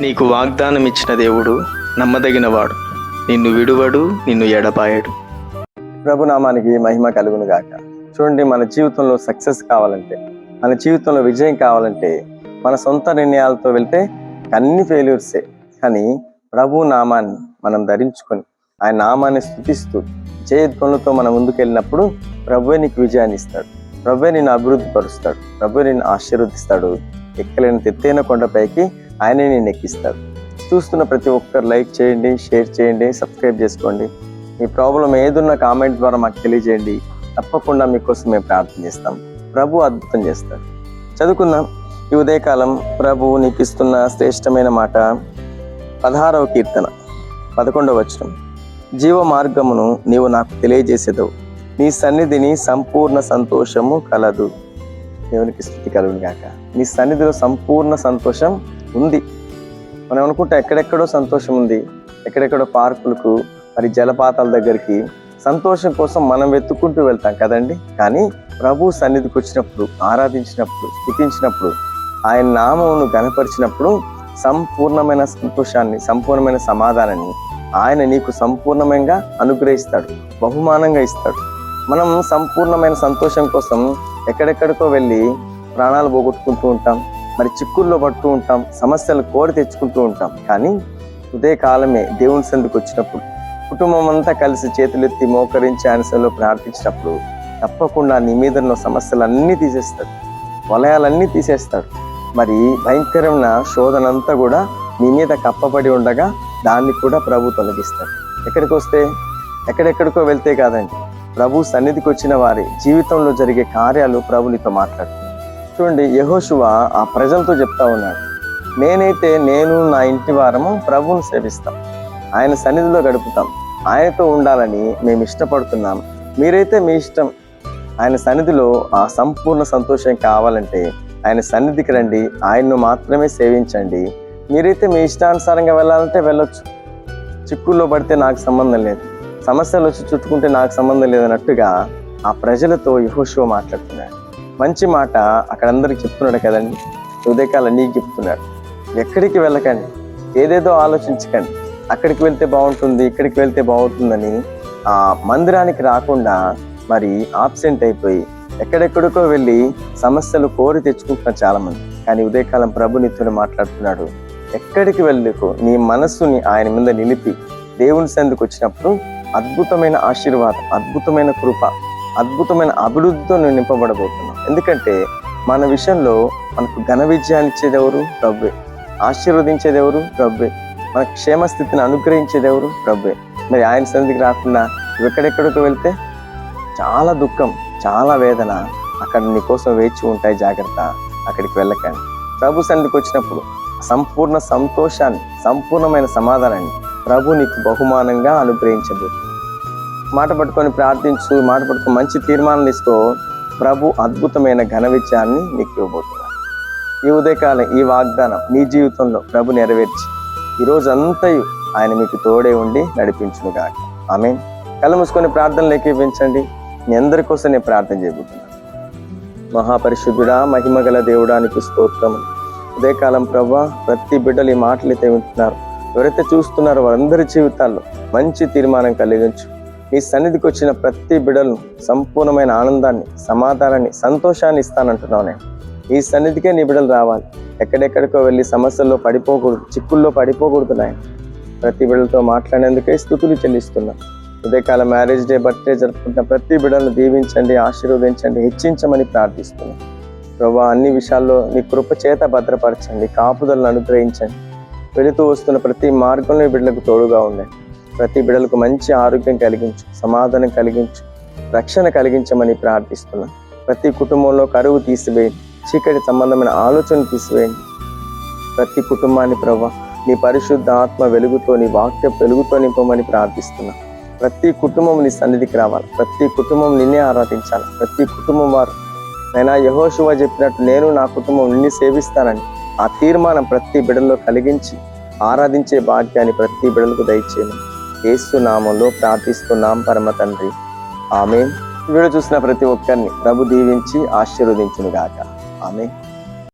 నీకు వాగ్దానం ఇచ్చిన దేవుడు నమ్మదగినవాడు. నిన్ను విడువడు నిన్ను ఎడపాయడు ప్రభునామానికి మహిమ కలుగును గాక చూడండి మన జీవితంలో సక్సెస్ కావాలంటే మన జీవితంలో విజయం కావాలంటే మన సొంత నిర్ణయాలతో వెళ్తే అన్ని ఫెయిల్యూర్సే. కానీ ప్రభు నామాన్ని మనం ధరించుకొని ఆయన నామాన్ని స్థుతిస్తూ జయధ్వనులతో మనం ముందుకెళ్ళినప్పుడు ప్రభువే నీకు విజయాన్ని ఇస్తాడు. ప్రభువే నిన్ను అభివృద్ధి పరుస్తాడు ప్రభువే నిన్ను ఆశీర్వదిస్తాడు. ఎక్కలేని తెత్తైన కొండపైకి ఆయనే నేను ఎక్కిస్తాడు. చూస్తున్న ప్రతి ఒక్కరు లైక్ చేయండి షేర్ చేయండి సబ్స్క్రైబ్ చేసుకోండి. మీ ప్రాబ్లం ఏదున్న కామెంట్ ద్వారా మాకు తెలియజేయండి. తప్పకుండా మీకోసం మేము ప్రార్థన చేస్తాం. ప్రభు అద్భుతం చేస్తాడు. చదువుకుందాం. ఈ ఉదయకాలం ప్రభు నీకు ఇస్తున్న శ్రేష్టమైన మాట పదహారవ కీర్తన పదకొండవ వచనం. జీవ మార్గమును నీవు నాకు తెలియజేసేదవు. నీ సన్నిధిని సంపూర్ణ సంతోషము కలదు. దేవునికి స్థుతి కలుగునిగాక నీ సన్నిధిలో సంపూర్ణ సంతోషం ఉంది. మనం అనుకుంటే ఎక్కడెక్కడో సంతోషం ఉంది. ఎక్కడెక్కడో పార్కులకు మరి జలపాతాల దగ్గరికి సంతోషం కోసం మనం వెతుక్కుంటూ వెళ్తాం కదండి. కానీ ప్రభు సన్నిధికి వచ్చినప్పుడు ఆరాధించినప్పుడు స్థుతించినప్పుడు ఆయన నామమును గనపరిచినప్పుడు సంపూర్ణమైన సంతోషాన్ని సంపూర్ణమైన సమాధానాన్ని ఆయన నీకు సంపూర్ణంగా అనుగ్రహిస్తాడు బహుమానంగా ఇస్తాడు. మనం సంపూర్ణమైన సంతోషం కోసం ఎక్కడెక్కడికో వెళ్ళి ప్రాణాలు పోగొట్టుకుంటూ ఉంటాం. మరి చిక్కుల్లో పడుతూ ఉంటాం సమస్యలు కోరి తెచ్చుకుంటూ ఉంటాం. కానీ ఉదయకాలమే దేవుని సందుకు వచ్చినప్పుడు కుటుంబం అంతా కలిసి చేతులెత్తి మోకరించి ఆయన సెలవు ప్రార్థించినప్పుడు తప్పకుండా నీ మీద ఉన్న సమస్యలన్నీ తీసేస్తాడు. వలయాలన్నీ తీసేస్తాడు. మరి భయంకరమైన శోధనంతా కూడా నీ మీద కప్పబడి ఉండగా దాన్ని కూడా ప్రభు తొలగిస్తాడు. ఎక్కడికి వస్తే? ఎక్కడెక్కడికో వెళ్తే కాదండి. ప్రభు సన్నిధికి వచ్చిన వారి జీవితంలో జరిగే కార్యాలు ప్రభు నీతో చూడండి యహోశువ ఆ ప్రజలతో చెప్తా ఉన్నాడు. నేనైతే నేను నా ఇంటి వారము ప్రభువును సేవిస్తాం. ఆయన సన్నిధిలో గడుపుతాం. ఆయనతో ఉండాలని మేము ఇష్టపడుతున్నాం. మీరైతే మీ ఇష్టం. ఆయన సన్నిధిలో ఆ సంపూర్ణ సంతోషం కావాలంటే ఆయన సన్నిధికి రండి. ఆయన్ను మాత్రమే సేవించండి. మీరైతే మీ ఇష్టానుసారంగా వెళ్ళాలంటే వెళ్ళొచ్చు. చిక్కుల్లో పడితే నాకు సంబంధం లేదు. సమస్యలు వచ్చి చుట్టుకుంటే నాకు సంబంధం లేదన్నట్టుగా ఆ ప్రజలతో యహోషువ మాట్లాడుతున్నాడు. మంచి మాట అక్కడ అందరికి చెప్తున్నాడు కదండి. ఉదయకాల నీకు చెప్తున్నాడు. ఎక్కడికి వెళ్ళకండి. ఏదేదో ఆలోచించకండి. అక్కడికి వెళ్తే బాగుంటుంది ఇక్కడికి వెళ్తే బాగుంటుందని ఆ మందిరానికి రాకుండా మరి ఆబ్సెంట్ అయిపోయి ఎక్కడెక్కడికో వెళ్ళి సమస్యలు కోరి తెచ్చుకుంటున్నారు చాలామంది. కానీ ఉదయకాలం ప్రభు నిత్యుని మాట్లాడుతున్నాడు. ఎక్కడికి వెళ్ళకు. నీ మనస్సుని ఆయన మీద నిలిపి దేవుని సందుకు వచ్చినప్పుడు అద్భుతమైన ఆశీర్వాదం అద్భుతమైన కృప అద్భుతమైన అభివృద్ధితో నువ్వు నింపబడబోతున్నావు ఎందుకంటే మన విషయంలో మనకు ఘన విజయాన్నిచ్చేది ఎవరు? ప్రభువే ఆశీర్వదించేది ఎవరు? ప్రభువే మన క్షేమ స్థితిని అనుగ్రహించేది ఎవరు? ప్రభువే మరి ఆయన సన్నిధికి రాకుండా నువ్వు ఎక్కడెక్కడికి వెళ్తే చాలా దుఃఖం చాలా వేదన అక్కడ నీ కోసం వేచి ఉంటాయి జాగ్రత్త. అక్కడికి వెళ్ళకండి. ప్రభు సన్నిధికి వచ్చినప్పుడు సంపూర్ణ సంతోషాన్ని సంపూర్ణమైన సమాధానాన్ని ప్రభు నీకు బహుమానంగా అనుగ్రహించబోతుంది మాట పట్టుకొని ప్రార్థించు మాట పట్టుకొని మంచి తీర్మానం తీసుకో. ప్రభు అద్భుతమైన ఘన విజయాన్ని నీకు ఇవ్వబోతున్నాడు. ఈ ఉదయకాలం ఈ వాగ్దానం నీ జీవితంలో ప్రభు నెరవేర్చి ఈ అంతయు ఆయన మీకు తోడే ఉండి నడిపించును గాక ఆమె కళ్ళు మూసుకొని ప్రార్థనలు ఎక్కిపించండి మీ అందరి కోసం నేను ప్రార్థన చేయబోతున్నాను. మహాపరిశుద్ధుడా మహిమగల దేవుడానికి స్తోత్రం ఉదయకాలం ప్రభా ప్రతి బిడ్డలు ఈ మాటలు అయితే వింటున్నారు. ఎవరైతే చూస్తున్నారో వారందరి జీవితాల్లో మంచి తీర్మానం కలిగించు. మీ సన్నిధికి వచ్చిన ప్రతి బిడలను సంపూర్ణమైన ఆనందాన్ని సమాధానాన్ని సంతోషాన్ని ఇస్తానంటున్నావు నేను. ఈ సన్నిధికే నీ బిడలు రావాలి. ఎక్కడెక్కడికో వెళ్ళి సమస్యల్లో పడిపోకూడదు చిక్కుల్లో పడిపోకూడదు నాయన. ప్రతి బిడలతో మాట్లాడేందుకే స్థుతులు చెల్లిస్తున్నాను ఉదయకాల మ్యారేజ్ డే బర్త్డే జరుపుకుంటున్న ప్రతి బిడ్డలను దీవించండి ఆశీర్వదించండి హెచ్చించమని ప్రార్థిస్తున్నాం. ప్రభా అన్ని విషయాల్లో నీ కృప చేత భద్రపరచండి కాపుదలను అనుగ్రహించండి. వెళుతూ వస్తున్న ప్రతి మార్గంలో బిడ్డలకు తోడుగా ఉండండి. ప్రతి బిడలకు మంచి ఆరోగ్యం కలిగించు సమాధానం కలిగించు రక్షణ కలిగించమని ప్రార్థిస్తున్నాను ప్రతి కుటుంబంలో కరువు తీసివేయండి చీకటి సంబంధమైన ఆలోచన తీసివేయండి. ప్రతి కుటుంబాన్ని ప్రభా నీ పరిశుద్ధ ఆత్మ వెలుగుతో నీ వాక్య వెలుగుతో నింపమని ప్రార్థిస్తున్నా. ప్రతి కుటుంబం నీ సన్నిధికి రావాలి ప్రతి కుటుంబం నిన్నే ఆరాధించాలి ప్రతి కుటుంబం వారు. నైనా యహోశువ చెప్పినట్టు నేను నా కుటుంబం నిన్ను సేవిస్తానని ఆ తీర్మానం ప్రతి బిడల్లో కలిగించి ఆరాధించే భాగ్యాన్ని ప్రతి బిడలకు దయచేయమని ఏసునామంలో ప్రార్థిస్తున్నాం పరమ తండ్రి. ఆమె వీడు చూసిన ప్రతి ఒక్కరిని ప్రభు దీవించి ఆశీర్వదించును గాక ఆమె